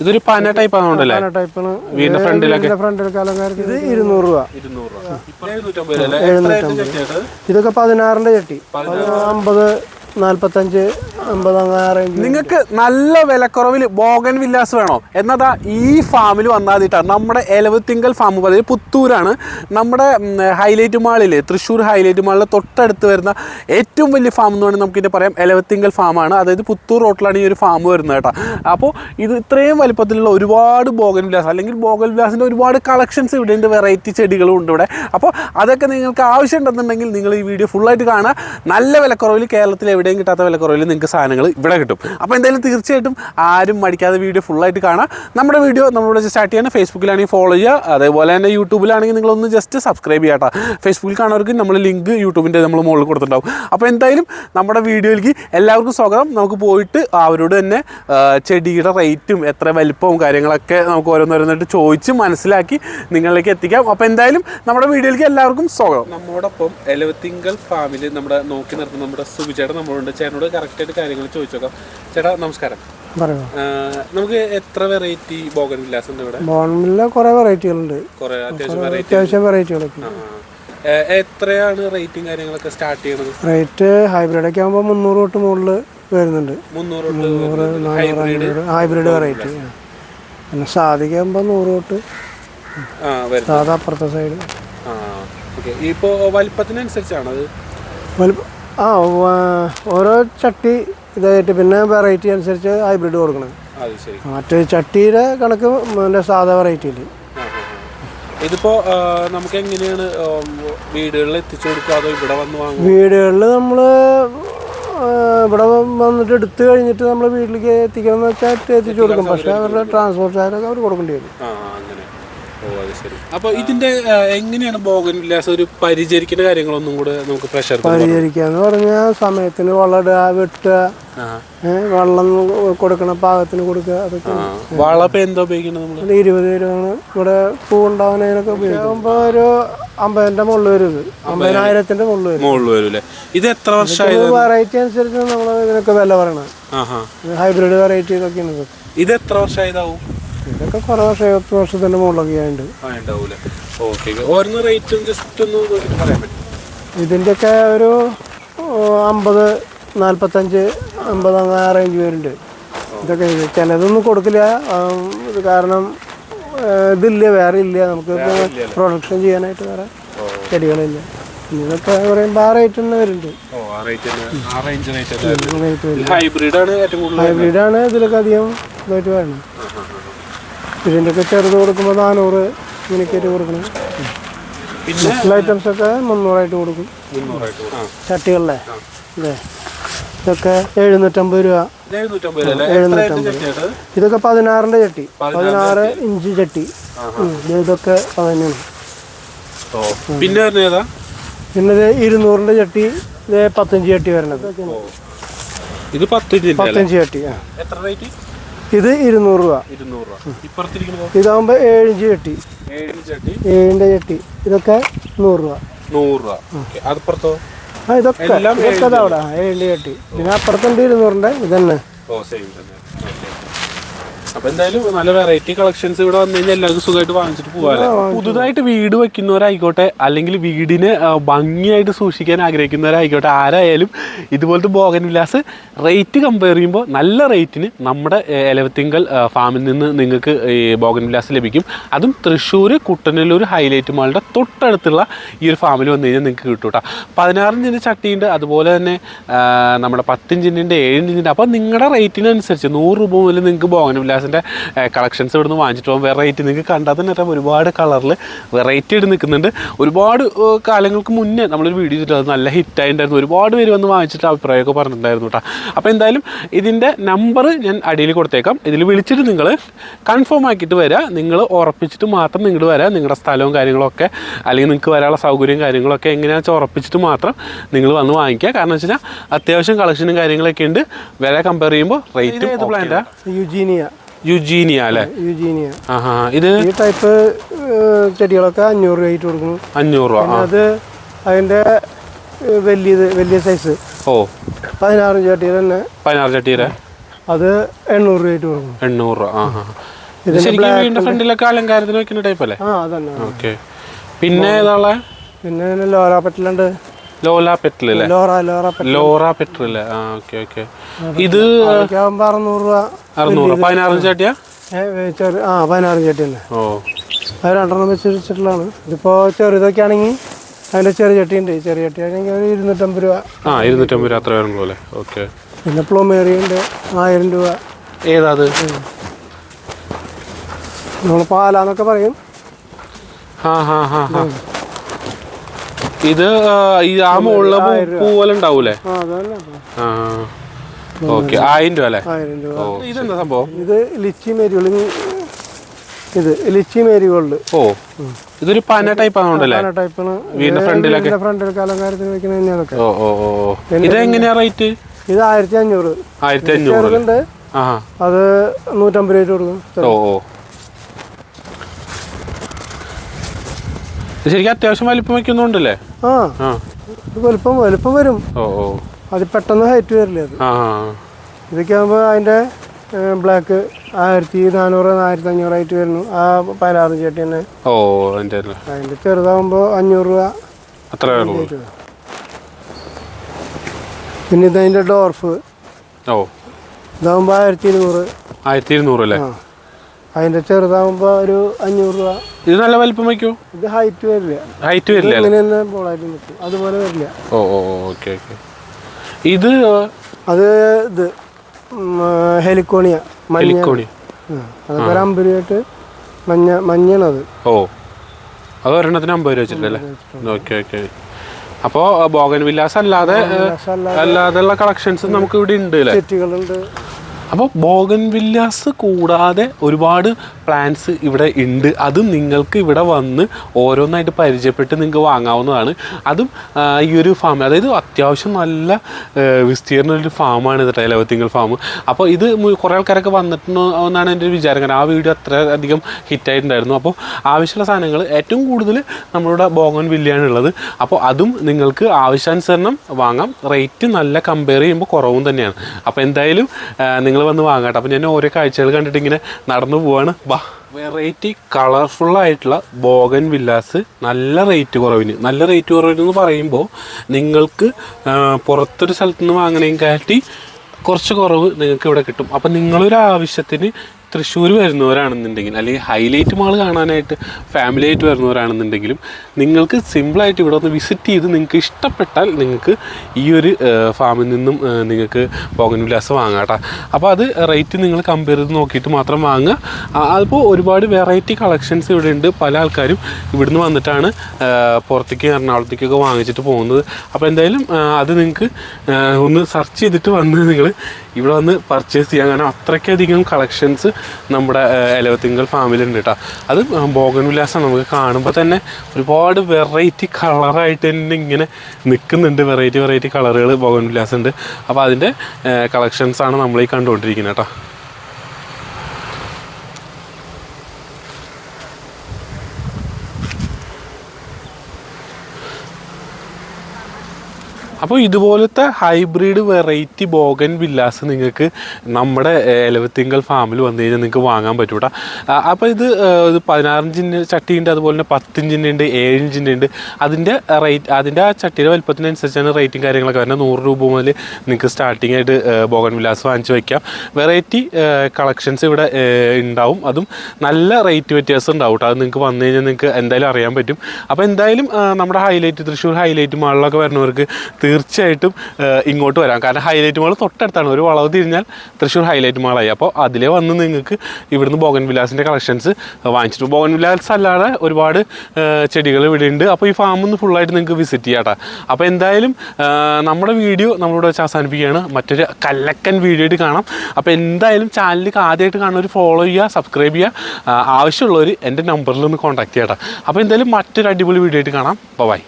ഇതൊരു പന ടൈപ്പ് ആണല്ലേ വീടിന്റെ ഫ്രണ്ടിലൊക്കെ. ഇത് ഇരുന്നൂറ് രൂപ. എഴുന്നൂറ്റമ്പത്? ഇതൊക്കെ പതിനാറിന്റെ ചട്ടി. അമ്പത് നാല്പത്തഞ്ച് അമ്പത് റേഞ്ച് നിങ്ങൾക്ക് നല്ല വിലക്കുറവിൽ ബോഗൻ വില്ലാസ് വേണോ? എന്നതാ ഈ ഫാമിൽ വന്നാതിട്ടാണ് നമ്മുടെ എലവത്തിങ്കൽ ഫാം അതായത് പുത്തൂരാണ്. നമ്മുടെ ഹൈലൈറ്റ് മാളിൽ തൃശ്ശൂർ ഹൈലൈറ്റ് മാളിൽ തൊട്ടടുത്ത് വരുന്ന ഏറ്റവും വലിയ ഫാം എന്ന് വേണമെങ്കിൽ നമുക്കിതിന്റെ പറയാം. എലവത്തിങ്കൽ ഫാമാണ് അതായത് പുത്തൂർ റോട്ടിലാണ് ഈ ഒരു ഫാം വരുന്നത് കേട്ടോ. അപ്പോൾ ഇത് ഇത്രയും വലിപ്പത്തിലുള്ള ഒരുപാട് ബോഗൻ വില്ലാസ് അല്ലെങ്കിൽ ബോഗൻ വില്ലാസിന്റെ ഒരുപാട് കളക്ഷൻസ് ഇവിടെ ഉണ്ട്. വെറൈറ്റി ചെടികളും ഉണ്ട് ഇവിടെ. അപ്പോൾ അതൊക്കെ നിങ്ങൾക്ക് ആവശ്യം ഉണ്ടെന്നുണ്ടെങ്കിൽ നിങ്ങൾ ഈ വീഡിയോ ഫുള്ളായിട്ട് കാണുക. നല്ല വിലക്കുറവിൽ കേരളത്തിൽ എവിടെയും കിട്ടാത്ത വിലക്കുറവിൽ നിങ്ങൾക്ക് സാധനങ്ങൾ ഇവിടെ കിട്ടും. അപ്പോൾ എന്തായാലും തീർച്ചയായിട്ടും ആരും മടിക്കാതെ വീഡിയോ ഫുള്ളായിട്ട് കാണാം. നമ്മുടെ വീഡിയോ നമ്മൾ നമ്മളിവിടെ സ്റ്റാർട്ട് ചെയ്യാൻ ഫേസ്ബുക്കിലാണെങ്കിൽ ഫോളോ ചെയ്യുക. അതേപോലെ തന്നെ യൂട്യൂബിലാണെങ്കിൽ നിങ്ങളൊന്ന് ജസ്റ്റ് സബ്സ്ക്രൈബ് ചെയ്യാട്ടോ ഫേസ്ബുക്കിൽ കാണുന്നവർക്ക് നമ്മൾ ലിങ്ക് യൂട്യൂബിന്റെ നമ്മൾ മുകളിൽ കൊടുത്തിട്ടുണ്ടാവും. അപ്പോൾ എന്തായാലും നമ്മുടെ വീഡിയോയിലേക്ക് എല്ലാവർക്കും സ്വാഗതം. നമുക്ക് പോയിട്ട് അവരോട് തന്നെ ചെടിയുടെ റേറ്റും എത്ര വലിപ്പവും കാര്യങ്ങളൊക്കെ നമുക്ക് ഓരോന്നോരോന്നായിട്ട് ചോദിച്ച് മനസ്സിലാക്കി നിങ്ങളിലേക്ക് എത്തിക്കാം. അപ്പോൾ എന്തായാലും നമ്മുടെ വീഡിയോയിലേക്ക് എല്ലാവർക്കും സ്വാഗതം. നമ്മോടൊപ്പം എലവത്തിങ്കൽ ഫാമിൽ നമ്മുടെ നോക്കി നിർത്തുന്ന നമ്മുടെ സുബിചേട്ടൻ നമ്മളുണ്ട് ചേട്ടനോട് കറക്റ്റായിട്ട് കാര്യങ്ങൾ ചോദിച്ചോക്കാം. ചേട്ടാ നമസ്കാരം. നമുക്ക് എത്ര വെറൈറ്റി വില്ലാസ് ഉണ്ട് ഇവിടെ? ബോൺമില്ല കുറെ വെറൈറ്റികളുണ്ട് കുറെ അത്യാവശ്യം വെറൈറ്റി അത്യാവശ്യം വെറൈറ്റികളൊക്കെ എത്രയാണ് റേറ്റും കാര്യങ്ങളൊക്കെ സ്റ്റാർട്ട് ചെയ്യുന്നത് റേറ്റ് ഹൈബ്രിഡ് ഒക്കെ ആകുമ്പോൾ മുന്നൂറ് തൊട്ട് മുകളിൽ വരുന്നുണ്ട്. മുന്നൂറ് ഹൈബ്രിഡ് ഹൈബ്രിഡ് വെറൈറ്റി പിന്നെ സാധിക്കുമ്പോൾ നൂറ് തൊട്ട് സാധാ അപ്പുറത്തെ സൈഡ് ഇപ്പോൾ വലിപ്പത്തിനനുസരിച്ചാണ് അത്? വലിപ്പം ആ ഓരോ ചട്ടി ഇതായിട്ട് പിന്നെ വെറൈറ്റി അനുസരിച്ച് ഹൈബ്രിഡ് കൊടുക്കണം മറ്റേ ചട്ടിയുടെ കണക്ക് മറ്റേ സാധാ വെറൈറ്റിയിൽ. ഇതിപ്പോ നമുക്ക് എങ്ങനെയാണ് വീടുകളിൽ എത്തിച്ചു കൊടുക്കുക അതോ ഇവിടെ വന്ന് വാങ്ങും വീടുകളിൽ നമ്മൾ ഇവിടെ വന്നിട്ട് എടുത്തു കഴിഞ്ഞിട്ട് നമ്മൾ വീട്ടിലേക്ക് എത്തിക്കണം എന്ന് വെച്ചാൽ എത്തിച്ചു കൊടുക്കും. പക്ഷെ അവരുടെ ട്രാൻസ്പോർട്ട് ചാർജൊക്കെ അവർ കൊടുക്കേണ്ടി വരും. ശരി. അപ്പൊ ഇതിന്റെ ആ, എങ്ങനെയാണ് ബോഗൻ വില്ലാസ് ഒരു പരിചരിക്കേണ്ട കാര്യങ്ങളൊന്നും കൂടെ നമുക്ക് പ്രഷർ പരിചരിക്കാന്ന് പറഞ്ഞാൽ സമയത്തിന് വളരെ വെട്ടുക വെള്ളം കൊടുക്കണ പാകത്തിന് കൊടുക്കുക അതൊക്കെ. വളപ്പം എന്താ ഉപയോഗിക്കുന്നത് നമ്മൾ? ഒരു ഇരുപത് രൂപയാണ്. ഇവിടെ പൂ ഉണ്ടാവുന്നതിനൊക്കെ ഉപയോഗിക്കുമ്പോൾ ഒരു അമ്പതിന്റെ മുകളിൽ വരും ഇത്. മുള്ളു മുകളിൽ വരും. മുള്ളു വരും ഇത് എത്ര വർഷമായി വെറൈറ്റി അനുസരിച്ച് നമ്മൾ ഇതിനൊക്കെ വില പറയണം ആഹാ. ഹൈബ്രിഡ് വെറൈറ്റി ഇതൊക്കെയാണ് ഇത്. എത്ര വർഷമായതാവും ഇതൊക്കെ കുറേ വർഷം പത്ത് വർഷത്തിന്റെ മുകളിലൊക്കെ ഓരോന്ന് റേറ്റും ജസ്റ്റ് ഒന്ന് നോക്കിയിട്ട് പറയാൻ പറ്റും. ഇതിന്റെയൊക്കെ ഒരു അമ്പത് നാൽപ്പത്തഞ്ച് അമ്പത് അങ്ങനെ ആ റേഞ്ച് വരുന്നുണ്ട്. ഇതൊക്കെ ചിലതൊന്നും കൊടുക്കില്ല. ഇത് കാരണം ഇതില്ല വേറെ ഇല്ല. നമുക്ക് പ്രൊഡക്ഷൻ ചെയ്യാനായിട്ട് വേറെ ചെടികളില്ല. ഇതൊക്കെ പറയുമ്പോൾ ആ റേറ്റ് തന്നെ വരുന്നുണ്ട്. ഹൈബ്രിഡാണ് ഇതിലൊക്കെ അധികം ഇതായിട്ട് വരുന്നത് ഇതിന്റെയൊക്കെ ചെറുത് കൊടുക്കുമ്പോൾ നാനൂറ് മിനിക്കേറ്റ് കൊടുക്കണം. മറ്റുള്ള ഐറ്റംസ് ഒക്കെ മുന്നൂറായിട്ട് കൊടുക്കും. ചട്ടികളിലെ. അതെ ഇതൊക്കെ എഴുന്നൂറ്റമ്പത് രൂപ. എഴുന്നൂറ്റമ്പത് ഇതൊക്കെ പതിനാറിന്റെ ചട്ടി. പതിനാറ് ഇഞ്ച് ചട്ടി. ഇതൊക്കെ അതന്നെയാണ്. പിന്നെ പിന്നെ ഇത് ഇരുന്നൂറിന്റെ ചട്ടി ഇത് പത്തഞ്ച് ചട്ടി വരണത് ഇത് പത്തഞ്ച് ചട്ടി എത്ര റേറ്റ്? ഇത് ഇരുന്നൂറ് രൂപ. ഇരുന്നൂറ് രൂപ. ഇതാകുമ്പോൾ ഏഴിഞ്ച് ചട്ടി. ഏഴിന്റെ ചട്ടി. ഏഴിന്റെ ചട്ടി. ഇതൊക്കെ നൂറ് രൂപ. നൂറ് രൂപ. അതിപ്പുറത്തോ? ആ ഇതൊക്കെ. ഇതൊക്കെ അവിടെ. ഏഴിന്റെ ചട്ടി. പിന്നെ അപ്പുറത്തുണ്ട് ഇരുന്നൂറിന്റെ. ഇതന്നെ. ഓ സെയിം തന്നെ. അപ്പൊ എന്തായാലും നല്ല വെറൈറ്റി കളക്ഷൻസ് ഇവിടെ വന്നു കഴിഞ്ഞാൽ എല്ലാവർക്കും സുഖമായിട്ട് വാങ്ങിച്ചിട്ട് പോകാല്ലേ പുതുതായിട്ട് വീട് വെക്കുന്നവരായിക്കോട്ടെ അല്ലെങ്കിൽ വീടിനെ ഭംഗിയായിട്ട് സൂക്ഷിക്കാൻ ആഗ്രഹിക്കുന്നവരായിക്കോട്ടെ ആരായാലും ഇതുപോലത്തെ ബോഗൻ വിലാസ് റേറ്റ് കമ്പയർ ചെയ്യുമ്പോൾ നല്ല റേറ്റിന് നമ്മുടെ എലവത്തിങ്കൽ ഫാമിൽ നിന്ന് നിങ്ങൾക്ക് ഈ ബോഗൻ വിലാസ് ലഭിക്കും. അതും തൃശ്ശൂർ കുട്ടനല്ലൂർ ഹൈലൈറ്റ് മാളിന്റെ തൊട്ടടുത്തുള്ള ഈ ഒരു ഫാമിൽ വന്നു കഴിഞ്ഞാൽ നിങ്ങൾക്ക് കിട്ടും കേട്ടോ പതിനാറിഞ്ചിന്റെ ചട്ടിയുണ്ട് അതുപോലെ തന്നെ നമ്മുടെ പത്തിഞ്ചിന്റെ ഏഴിഞ്ചിന്റെ അപ്പോൾ നിങ്ങളുടെ റേറ്റിനനുസരിച്ച് നൂറ് രൂപ മുതൽ നിങ്ങൾക്ക് ബോഗൻ വിലാസിന്റെ കളക്ഷൻസ് ഇവിടുന്ന് വാങ്ങിച്ചിട്ട് പോകും. വെറൈറ്റി നിങ്ങൾക്ക് കണ്ടാൽ തന്നെ അറിയാം. ഒരുപാട് കളറിൽ വെറൈറ്റി ആയിട്ട് നിൽക്കുന്നുണ്ട്. ഒരുപാട് കാലങ്ങൾക്ക് മുന്നേ നമ്മളൊരു വീഡിയോ ചെയ്തിട്ട് അത് നല്ല ഹിറ്റായിട്ടുണ്ടായിരുന്നു ഒരുപാട് പേര് വന്ന് വാങ്ങിച്ചിട്ട് അഭിപ്രായമൊക്കെ പറഞ്ഞിട്ടുണ്ടായിരുന്നു കേട്ടോ അപ്പോൾ എന്തായാലും ഇതിന്റെ നമ്പർ ഞാൻ അടിയിൽ കൊടുത്തേക്കാം. ഇതിൽ വിളിച്ചിട്ട് നിങ്ങൾ കൺഫേം ആക്കിയിട്ട് വരിക നിങ്ങൾ ഉറപ്പിച്ചിട്ട് മാത്രം നിങ്ങൾ വരിക നിങ്ങളുടെ സ്ഥലവും കാര്യങ്ങളൊക്കെ അല്ലെങ്കിൽ നിങ്ങൾക്ക് വരാനുള്ള സൗകര്യവും കാര്യങ്ങളൊക്കെ എങ്ങനെയാണെന്ന് വെച്ചാൽ ഉറപ്പിച്ചിട്ട് മാത്രം നിങ്ങൾ വന്ന് വാങ്ങിക്കുക. കാരണം വെച്ച് കഴിഞ്ഞാൽ അത്യാവശ്യം കളക്ഷനും കാര്യങ്ങളൊക്കെ ഉണ്ട്. വില കമ്പയർ ചെയ്യുമ്പോൾ റേറ്റ് യുജീനിയ യുജീനിയ അല്ലേ? യുജീനിയ ആഹാ ഇത് ഈ ടൈപ്പ് ചെടികളൊക്കെ അഞ്ഞൂറ് രൂപയായിട്ട് കൊടുക്കുന്നു. അഞ്ഞൂറ് രൂപ അത് അതിന്റെ വലിയത് വലിയ സൈസ് ഓ. പതിനാറ് ചട്ടിയിൽ തന്നെ. പതിനാറ് ചട്ടിയുടെ അത് എണ്ണൂറ് എണ്ണൂറ് രൂപ ആ ആ ഇത് ശരിക്കും വീടിന്റെ ഫ്രണ്ടിലൊക്കെ അലങ്കാരത്തിന് വെക്കുന്ന ടൈപ്പ് അല്ലേ? ആ അതന്നെ ഓക്കെ. പിന്നെ ഏതാളെ പിന്നെ ലോലാപ്പറ്റലുണ്ട് ലോല പെട്രോൾ അല്ലേ? ലോറ ലോറ ലോറ അല്ലേ ആ ഓക്കെ ഓക്കെ. ഇത് അറുന്നൂറ് രൂപ അറുന്നൂറ് പതിനാറ് ചാട്ടിയാ? ആ പതിനാറ് ചേട്ടി തന്നെ. ഓ. അത് രണ്ടെണ്ണം വെച്ച് വെച്ചിട്ടുള്ളതാണ്. ഇതിപ്പോൾ ചെറുതൊക്കെ ആണെങ്കിൽ അതിന്റെ ചെറിയ ചട്ടി ഉണ്ട് ചെറിയ ചട്ടി ആണെങ്കിൽ ഒരു ഇരുന്നൂറ്റമ്പത് രൂപ. ആ ഇരുന്നൂറ്റമ്പത് രൂപ അത്ര വരുമ്പോൾ അല്ലേ? ഓക്കെ. പിന്നെ പ്ലോമേറി ഉണ്ട് ആയിരം രൂപ. ഏതാത് നമ്മൾ പാലാന്നൊക്കെ പറയും. ആ ഹാ ഹാ ഹാ. ഇത് ആ, ഈ ആ മുകളിലെ പൂവല ഉണ്ടാവൂലേ ആ ഓക്കെ. ആയിരം രൂപ അല്ലേ? ആയിരം രൂപ. ഇതെന്താ സംഭവം? ഇത് ലിച്ചി മേരിഗോൾഡ്. ഇത് ലിച്ചി മേരിഗോൾഡ്. ഓ ഇതൊരു പന ടൈപ്പ് ആണോണ്ടല്ലേ? പല ടൈപ്പാണ് വീടിന്റെ ഫ്രണ്ടിലൊക്കെ. ഫ്രണ്ടിലൊക്കെ അലങ്കാരത്തിന് വെക്കുന്ന തന്നെയാണ് അതൊക്കെ ഓ ഓ ഓ എങ്ങനെയാ ഇതെങ്ങനെയാ റേറ്റ്? ഇത് ആയിരത്തി അഞ്ഞൂറ്. ആയിരത്തി അഞ്ഞൂറ് ആ അത് നൂറ്റമ്പത് രൂപ കൊടുക്കും. ഓ ഓ. ശരിക്കും അത്യാവശ്യം വലിപ്പം വെക്കുന്നുണ്ടല്ലേ ആ. വലിപ്പം ഇത് വലുപ്പം വലുപ്പം വരും. ഓ ഓ. അത് പെട്ടെന്ന് ഹൈറ്റ് വരില്ല അത്? ആ ഇതൊക്കെ ആകുമ്പോൾ അതിന്റെ ബ്ലാക്ക് ആയിരത്തി നാനൂറ് ആയിരത്തി അഞ്ഞൂറായിട്ട് വരുന്നു. ആ പതിനാറ് ചേട്ടി തന്നെ. ഓ അല്ലേ. അതിന്റെ ചെറുതാകുമ്പോൾ അഞ്ഞൂറ് രൂപ. അത്ര. പിന്നെ ഇതതിന്റെ ഡോർഫ്. ഓ. ഇതാകുമ്പോൾ ആയിരത്തി ഇരുന്നൂറ്. ആയിരത്തി ഇരുന്നൂറ് അല്ലേ? അതിന്റെ ചെറുതാകുമ്പോൾ ഒരു അഞ്ഞൂറ് രൂപ. ഇത് നല്ല വലിപ്പം വയ്ക്കോ? ഇത് ഹൈറ്റ് വരില്ല. ഹൈറ്റ് വരില്ല ഇങ്ങനെ തന്നെ ബോളായിട്ട് നിൽക്കും അതുപോലെ വരില്ല. ഓ ഓ ഓക്കെ ഓക്കെ. ഇത് അത് ഇത് ഹെലിക്കോണിയ. മഞ്ഞ എലിക്കോണി ആ, അതൊക്കെ ഒരു അമ്പത് രൂപയായിട്ട് മഞ്ഞ മഞ്ഞാണത് ഓ. അത് ഒരെണ്ണത്തിന് അമ്പത് രൂപ വെച്ചിട്ടല്ലേ ഓക്കെ ഓക്കെ. അപ്പോൾ ബോഗൻ വില്ലാസ് അല്ലാതെ അല്ലാതെയുള്ള കളക്ഷൻസ് നമുക്ക് ഇവിടെ ഉണ്ട് അല്ലേ? സെറ്റുകളുണ്ട് അപ്പോൾ ബോഗൻ വില്ലാസ് കൂടാതെ ഒരുപാട് പ്ലാന്റ്സ് ഇവിടെ ഉണ്ട്. അതും നിങ്ങൾക്ക് ഇവിടെ വന്ന് ഓരോന്നായിട്ട് പരിചയപ്പെട്ട് നിങ്ങൾക്ക് വാങ്ങാവുന്നതാണ്. അതും ഈ ഒരു ഫാം അതായത് അത്യാവശ്യം നല്ല വിസ്തീർണ ഒരു ഫാമാണ് ഇത് ടൈലവത്തിങ്കൽ ഫാം അപ്പോൾ ഇത് കുറേ ആൾക്കാരൊക്കെ വന്നിട്ടുണ്ടോ എന്നാണ് എന്റെ ഒരു വിചാരം. കാരണം ആ വീഡിയോ അത്ര അധികം ഹിറ്റായിട്ടുണ്ടായിരുന്നു. അപ്പോൾ ആവശ്യമുള്ള സാധനങ്ങൾ ഏറ്റവും കൂടുതൽ നമ്മളുടെ ബോഗൻ വില്ലയാണ് ഉള്ളത്. അപ്പോൾ അതും നിങ്ങൾക്ക് ആവശ്യാനുസരണം വാങ്ങാം. റേറ്റ് നല്ല കമ്പയർ ചെയ്യുമ്പോൾ കുറവും തന്നെയാണ്. അപ്പോൾ എന്തായാലും നിങ്ങൾ വന്ന് വാങ്ങാട്ടെ അപ്പോൾ ഞാൻ ഓരോ കാഴ്ചകൾ കണ്ടിട്ട് ഇങ്ങനെ നടന്നു പോവാണ്. വെറൈറ്റി കളർഫുൾ ആയിട്ടുള്ള ബോഗൻ വില്ലാസ് നല്ല റേറ്റ് കുറവിന്. നല്ല റേറ്റ് കുറവിന് എന്ന് പറയുമ്പോൾ നിങ്ങൾക്ക് പുറത്തൊരു സ്ഥലത്ത് നിന്ന് വാങ്ങണേക്കാട്ടി കുറച്ച് കുറവ് നിങ്ങൾക്ക് ഇവിടെ കിട്ടും. അപ്പം നിങ്ങളൊരു ആവശ്യത്തിന് തൃശ്ശൂർ വരുന്നവരാണെന്നുണ്ടെങ്കിൽ അല്ലെങ്കിൽ ഹൈലൈറ്റ് മാൾ കാണാനായിട്ട് ഫാമിലി ആയിട്ട് വരുന്നവരാണെന്നുണ്ടെങ്കിലും നിങ്ങൾക്ക് സിമ്പിളായിട്ട് ഇവിടെ ഒന്ന് വിസിറ്റ് ചെയ്ത് നിങ്ങൾക്ക് ഇഷ്ടപ്പെട്ടാൽ നിങ്ങൾക്ക് ഈ ഒരു ഫാമിൽ നിന്നും നിങ്ങൾക്ക് പോകൻ വിലാസം വാങ്ങാം കേട്ടോ അപ്പോൾ അത് റേറ്റ് നിങ്ങൾ കമ്പയർ ചെയ്ത് നോക്കിയിട്ട് മാത്രം വാങ്ങുക. അതിപ്പോൾ ഒരുപാട് വെറൈറ്റി കളക്ഷൻസ് ഇവിടെ ഉണ്ട്. പല ആൾക്കാരും ഇവിടുന്ന് വന്നിട്ടാണ് പുറത്തേക്ക് എറണാകുളത്തേക്കൊക്കെ വാങ്ങിച്ചിട്ട് പോകുന്നത്. അപ്പോൾ എന്തായാലും അത് നിങ്ങൾക്ക് ഒന്ന് സെർച്ച് ചെയ്തിട്ട് വന്ന് നിങ്ങൾ ഇവിടെ വന്ന് പർച്ചേസ് ചെയ്യാൻ കാരണം അത്രയ്ക്കധികം കളക്ഷൻസ് നമ്മുടെ എലവത്തിങ്കൽ ഫാമിലുണ്ട് കേട്ടോ അത് ബോഗൻ വിലാസം നമുക്ക് കാണുമ്പോൾ തന്നെ ഒരുപാട് വെറൈറ്റി കളറായിട്ട് തന്നെ ഇങ്ങനെ നിൽക്കുന്നുണ്ട് വെറൈറ്റി വെറൈറ്റി കളറുകൾ ബോഗൻ വിലാസം ഉണ്ട്. അപ്പോൾ അതിന്റെ കളക്ഷൻസാണ് നമ്മൾ ഈ കണ്ടുകൊണ്ടിരിക്കുന്നത് കേട്ടോ അപ്പോൾ ഇതുപോലത്തെ ഹൈബ്രിഡ് വെറൈറ്റി ബോഗൻ വില്ലാസ് നിങ്ങൾക്ക് നമ്മുടെ എലവത്തിങ്കൽ ഫാമിൽ വന്നു കഴിഞ്ഞാൽ നിങ്ങൾക്ക് വാങ്ങാൻ പറ്റും കേട്ടോ അപ്പോൾ ഇത് പതിനാറഞ്ചിന്റെ ചട്ടിയുണ്ട് അതുപോലെ തന്നെ പത്തിഞ്ചിന്റെ ഉണ്ട് ഏഴിഞ്ചിന്റെ ഉണ്ട്. അതിന്റെ റേറ്റ് അതിന്റെ ആ ചട്ടിയുടെ വലുപ്പത്തിനനുസരിച്ചാണ് റേറ്റും കാര്യങ്ങളൊക്കെ വരുന്നത്. നൂറ് രൂപ മുതൽ നിങ്ങൾക്ക് സ്റ്റാർട്ടിംഗ് ആയിട്ട് ബോഗൻ വില്ലാസ് വാങ്ങിച്ച് വയ്ക്കാം വെറൈറ്റി കളക്ഷൻസ് ഇവിടെ ഉണ്ടാവും. അതും നല്ല റേറ്റ് വ്യത്യാസം ഉണ്ടാവും കേട്ടോ അത് നിങ്ങൾക്ക് വന്നു കഴിഞ്ഞാൽ നിങ്ങൾക്ക് എന്തായാലും അറിയാൻ പറ്റും. അപ്പോൾ എന്തായാലും നമ്മുടെ ഹൈലൈറ്റ് തൃശ്ശൂർ ഹൈലൈറ്റ് മാളിലൊക്കെ വരുന്നവർക്ക് തീർച്ചയായിട്ടും ഇങ്ങോട്ട് വരാം. കാരണം ഹൈലൈറ്റ് മാൾ തൊട്ടടുത്താണ്. ഒരു വളവ് തിരിഞ്ഞാൽ തൃശ്ശൂർ ഹൈലൈറ്റ് മാളായി. അപ്പോൾ അതിലേ വന്ന് നിങ്ങൾക്ക് ഇവിടുന്ന് ബോഗൻ വിലാസിന്റെ കളക്ഷൻസ് വാങ്ങിച്ചിട്ട് ബോഗൻ വിലാസ് അല്ലാതെ ഒരുപാട് ചെടികൾ ഇവിടെ ഉണ്ട്. അപ്പോൾ ഈ ഫാം ഒന്ന് ഫുള്ളായിട്ട് നിങ്ങൾക്ക് വിസിറ്റ് ചെയ്യാട്ടാ അപ്പോൾ എന്തായാലും നമ്മുടെ വീഡിയോ നമ്മളിവിടെ വെച്ച് അവസാനിപ്പിക്കുകയാണ്. മറ്റൊരു കല്ലക്കൻ വീഡിയോ ആയിട്ട് കാണാം. അപ്പോൾ എന്തായാലും ചാനലിലേക്ക് ആദ്യമായിട്ട് കാണുന്നവർ ഫോളോ ചെയ്യുക സബ്സ്ക്രൈബ് ചെയ്യുക. ആവശ്യമുള്ളവർ എന്റെ നമ്പറിൽ ഒന്ന് കോൺടാക്ട് ചെയ്യാം അപ്പോൾ എന്തായാലും മറ്റൊരു അടിപൊളി വീഡിയോ ആയിട്ട് കാണാം. ബൈ